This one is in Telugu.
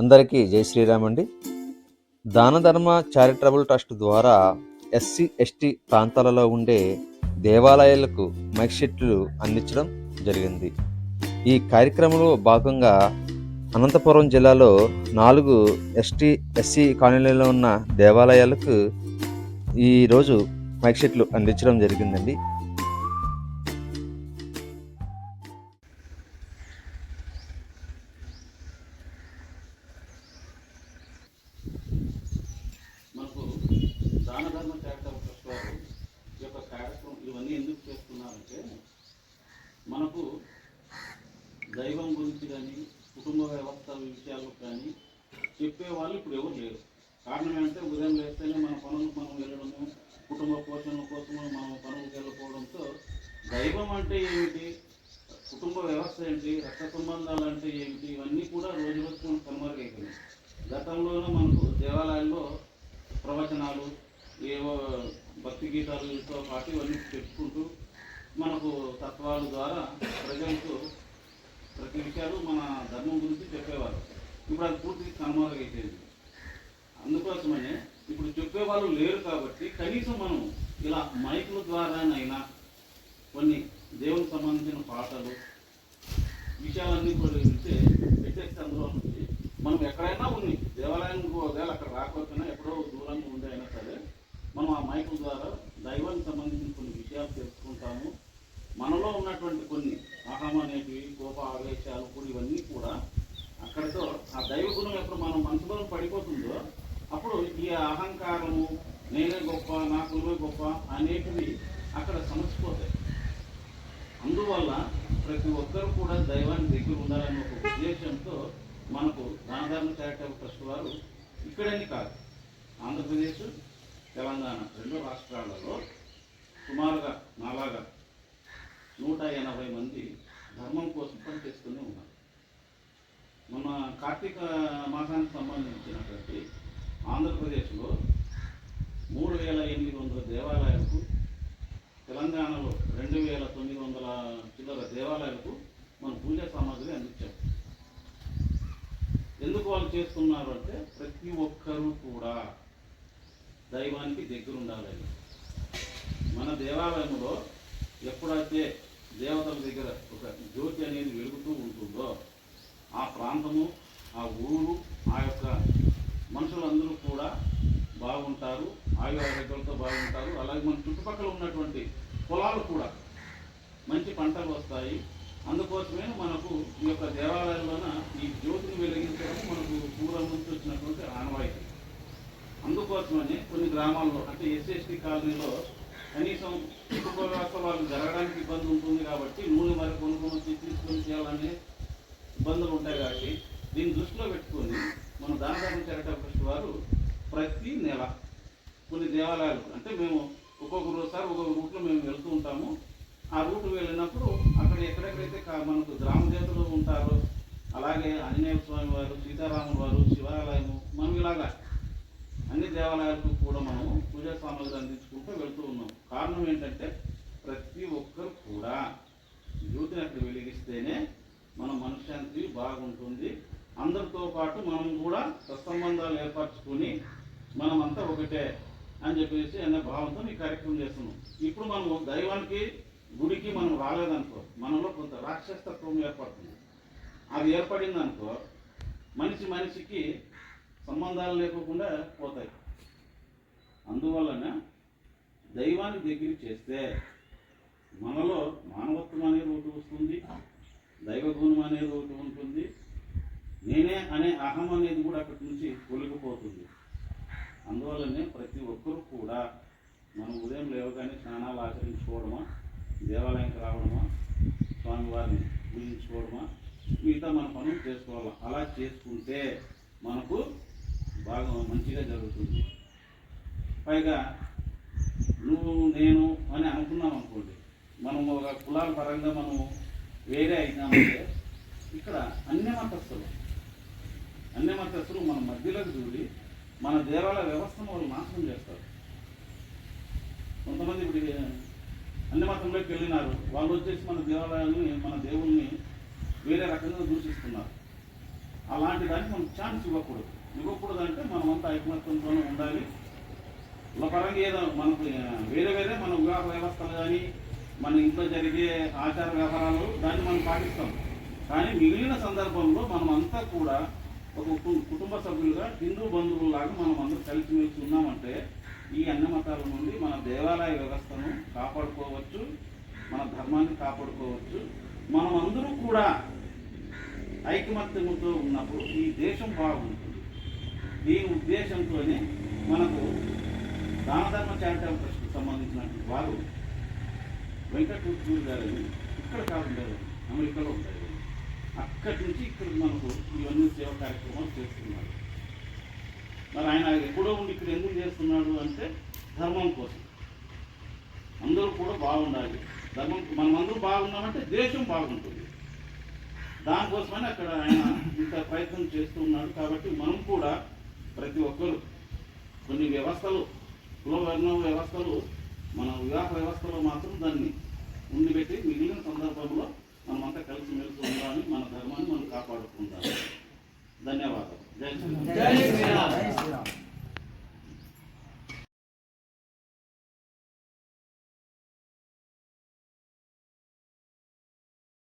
అందరికీ జై శ్రీరామ్ అండి. దాన ధర్మ చారిటబుల్ ట్రస్ట్ ద్వారా ఎస్సీ ఎస్టీ ప్రాంతాలలో ఉండే దేవాలయాలకు మైక్షెట్లు అందించడం జరిగింది. ఈ కార్యక్రమంలో భాగంగా అనంతపురం జిల్లాలో నాలుగు ఎస్టీ ఎస్సీ కాలనీలో ఉన్న దేవాలయాలకు ఈరోజు మైక్ షీట్లు అందించడం జరిగిందండి. దానధర్మ చారిటబుల్ ట్రస్ట్ వారు ఈ యొక్క కార్యక్రమం ఇవన్నీ ఎందుకు చేస్తున్నారంటే మనకు దైవం గురించి కానీ కుటుంబ వ్యవస్థ విషయాలు కానీ చెప్పేవాళ్ళు ఇప్పుడు ఎవరు లేరు. కారణం ఏంటంటే ఉదయం లేస్తేనే మన పనులకు మనం వెళ్ళడము కుటుంబ పోషణ కోసము మనం పనులకు వెళ్ళకపోవడంతో దైవం అంటే ఏమిటి? కుటుంబ వ్యవస్థ ఏంటి? రక్త సంబంధాలు అంటే ఏమిటి? ఇవన్నీ కూడా రోజు రోజు మనం కనుమరుగైపోయినాయి. గతంలోనూ మనకు దేవాలయాల్లో ప్రవచనాలు ఏవో భక్తి గీతాలతో పాటు ఇవన్నీ చెప్పుకుంటూ మనకు తత్వాల ద్వారా ప్రజలకు ప్రతి విషయాలు మన ధర్మం గురించి చెప్పేవారు ఇప్పుడు అది పూర్తిగా కనుమరుగైపోయింది. అందుకోసమనే ఇప్పుడు చెప్పేవాళ్ళు లేరు కాబట్టి కనీసం మనం ఇలా మైకుల ద్వారానైనా కొన్ని దేవునికి సంబంధించిన పాటలు విషయాలన్నీ కూడా వింటే పెట్టేస్తే అందులో మనం ఎక్కడైనా ఉన్నాయి దేవాలయానికి ఒకవేళ అక్కడ రాకపోయినా ఎక్కడో దూరంగా ఉండే అయినా సరే మనం ఆ మైకుల ద్వారా దైవానికి సంబంధించిన కొన్ని విషయాలు తెలుసుకుంటాము మనలో ఉన్నటువంటి కొన్ని అహం అనేటివి కోప ఆవేశాలు కూడా ఇవన్నీ కూడా అక్కడితో ఆ దైవ గుణం ఎప్పుడు మనం మనసులో పడిపోతుందో అప్పుడు ఈ అహంకారము నేనే గొప్ప నా కురువే గొప్ప అనేటివి అక్కడ సమసిపోతాయి. అందువల్ల ప్రతి ఒక్కరు కూడా దైవానికి దగ్గర ఉండాలనే ఒక ఉద్దేశంతో మనకు దానధర్మ చారిటబుల్ ట్రస్ట్ వారు ఇక్కడని కాదు. ఆంధ్రప్రదేశ్ తెలంగాణ రెండు రాష్ట్రాలలో సుమారుగా నాలాగా నూట ఎనభై మంది ధర్మం కోసం పనిచేస్తూనే ఉన్నారు. మన కార్తీక మాసానికి సంబంధించినటువంటి ఆంధ్రప్రదేశ్లో మూడు వేల ఎనిమిది వందల దేవాలయాలకు తెలంగాణలో రెండు వేల తొమ్మిది వందల చిల్లర దేవాలయాలకు మన పూజా సామాగ్రి అందించాం. ఎందుకు వాళ్ళు చేస్తున్నారు అంటే ప్రతి ఒక్కరూ కూడా దైవానికి దగ్గర ఉండాలని మన దేవాలయంలో ఎప్పుడైతే దేవతల దగ్గర ఒక జ్యోతి అనేది వెలుగుతూ ఉంటుందో ఆ ప్రాంతము ఆ ఊరు ఆ యొక్క మనుషులందరూ కూడా బాగుంటారు ఆయు ఆరోగ్యాలతో బాగుంటారు. అలాగే మన చుట్టుపక్కల ఉన్నటువంటి పొలాలు కూడా మంచి పంటలు వస్తాయి. అందుకోసమే మనకు ఈ యొక్క దేవాలయంలోన ఈ జ్యోతిని వెలిగించడం మనకు పూర్వం నుంచి వచ్చినటువంటి ఆనవాయితీ. అందుకోసమని కొన్ని గ్రామాల్లో అంటే ఎస్ఎస్టీ కాలనీలో కనీసం కుటుంబ వ్యవస్థ వాళ్ళు జరగడానికి ఇబ్బంది ఉంటుంది కాబట్టి ఇబ్బందులు ఉంటాయి కాబట్టి దీన్ని దృష్టిలో పెట్టుకొని మన దానధర్మ చారిటబుల్ ట్రస్ట్ వారు ప్రతి నెల కొన్ని దేవాలయాలు అంటే మేము ఒక్కొక్క రోజుసారి ఒక్కొక్క రూట్లో మేము వెళ్తూ ఉంటాము. ఆ రూట్ వెళ్ళినప్పుడు అక్కడ ఎక్కడెక్కడైతే కా- మనకు గ్రామ దేవతలు ఉంటారో అలాగే ఆంజనేయ స్వామి వారు సీతారాముల వారు శివాలయము మనం ఇలాగా అన్ని దేవాలయాలకు కూడా మనము పూజా సామాగ్రి అందించుకుంటూ వెళ్తూ ఉన్నాం. కారణం ఏంటంటే ప్రతి ఒక్కరు కూడా జ్యోతిని అక్కడ వెలిగిస్తేనే మన మనశ్శాంతి బాగుంటుంది అందరితో పాటు మనం కూడా ఏర్పరచుకొని మనమంతా ఒకటే అని చెప్పేసి అనే భావంతో ఈ కార్యక్రమం చేస్తున్నాం. ఇప్పుడు మనము దైవానికి గుడికి మనం రాలేదనుకో మనలో కొంత రాక్షసత్వం ఏర్పడుతుంది. అది ఏర్పడిందనుకో మనిషి మనిషికి సంబంధాలు లేకుండా పోతాయి. అందువలన దైవాన్ని దగ్గర చేస్తే మనలో మానవత్వం అనేది ఒకటి వస్తుంది దైవ గుణం అనేది ఒకటి ఉంటుంది నేనే అనే అహం అనేది కూడా అక్కడి నుంచి తొలగిపోతుంది అందువల్లనే ప్రతి ఒక్కరు కూడా మనం ఉదయం లేవగానే స్నానాలు ఆచరించుకోవడమా దేవాలయానికి రావడమా స్వామివారిని పూజించుకోవడమా మిగతా మన పనులు చేసుకోవాలి? అలా చేసుకుంటే మనకు బాగా మంచిగా జరుగుతుంది. పైగా నువ్వు నేను అని అనుకున్నాం అనుకోండి మనం ఒక కులాల పరంగా మనం వేరే అయినామంటే ఇక్కడ అన్ని మతస్థులు అన్ని మతస్థులు మన మధ్యలోకి చూడి మన దేవాలయ వ్యవస్థను వాళ్ళు నాశనం చేస్తారు. కొంతమంది ఇప్పుడు అన్ని మతంలోకి వెళ్ళినారు. వాళ్ళు వచ్చేసి మన దేవాలయాన్ని మన దేవుల్ని వేరే రకంగా దూషిస్తున్నారు. అలాంటి దానికి మనం ఛాన్స్ ఇవ్వకూడదు. ఇవ్వకూడదు అంటే మనమంతా ఐకమత్యంతోనే ఉండాలి. ఇలా పరంగా ఏదో మనకు వేరే వేరే మన వివాహ వ్యవస్థలు కానీ మన ఇంట్లో జరిగే ఆచార వ్యవహారాలు దాన్ని మనం పాటిస్తాం. కానీ మిగిలిన సందర్భంలో మనం అంతా కూడా ఒక కుటుంబ సభ్యులుగా హిందూ బంధువుల్లాగా మనం అందరూ కలిసిమెలిసి ఉన్నామంటే ఈ అన్ని మతాల నుండి మన దేవాలయ వ్యవస్థను కాపాడుకోవచ్చు మన ధర్మాన్ని కాపాడుకోవచ్చు. మనం అందరూ కూడా ఐకమత్యముతో ఉన్నప్పుడు ఈ దేశం బాగుంటుంది. దీని ఉద్దేశంతోనే మనకు దాన ధర్మ చారిటబుల్ ట్రస్ట్కి సంబంధించినటువంటి వారు వెంకటూరు గారు ఇక్కడ కాకుండా అమెరికాలో ఉంటారు. అక్కడి నుంచి ఇక్కడ మనకు ఇవన్నీ సేవ కార్యక్రమాలు చేస్తున్నారు. మరి ఆయన ఎప్పుడో ఉండి ఇక్కడ ఎందుకు చేస్తున్నాడు అంటే ధర్మం కోసం. అందరూ కూడా బాగుండాలి. ధర్మం మనమందరూ బాగున్నామంటే దేశం బాగుంటుంది. దానికోసమని అక్కడ ఆయన ఇంత ప్రయత్నం చేస్తూ ఉన్నాడు కాబట్టి మనం కూడా ప్రతి ఒక్కరు కొన్ని వ్యవస్థలు కులవర్ణ వ్యవస్థలు మన వివాహ వ్యవస్థలో మాత్రం దాన్ని ఉండిపెట్టి మిగిలిన సందర్భంలో మనమంతా కలిసిమెలిసి ఉండాలి మన ధర్మాన్ని మనం కాపాడుకుందాం ధన్యవాదాలు. జై జై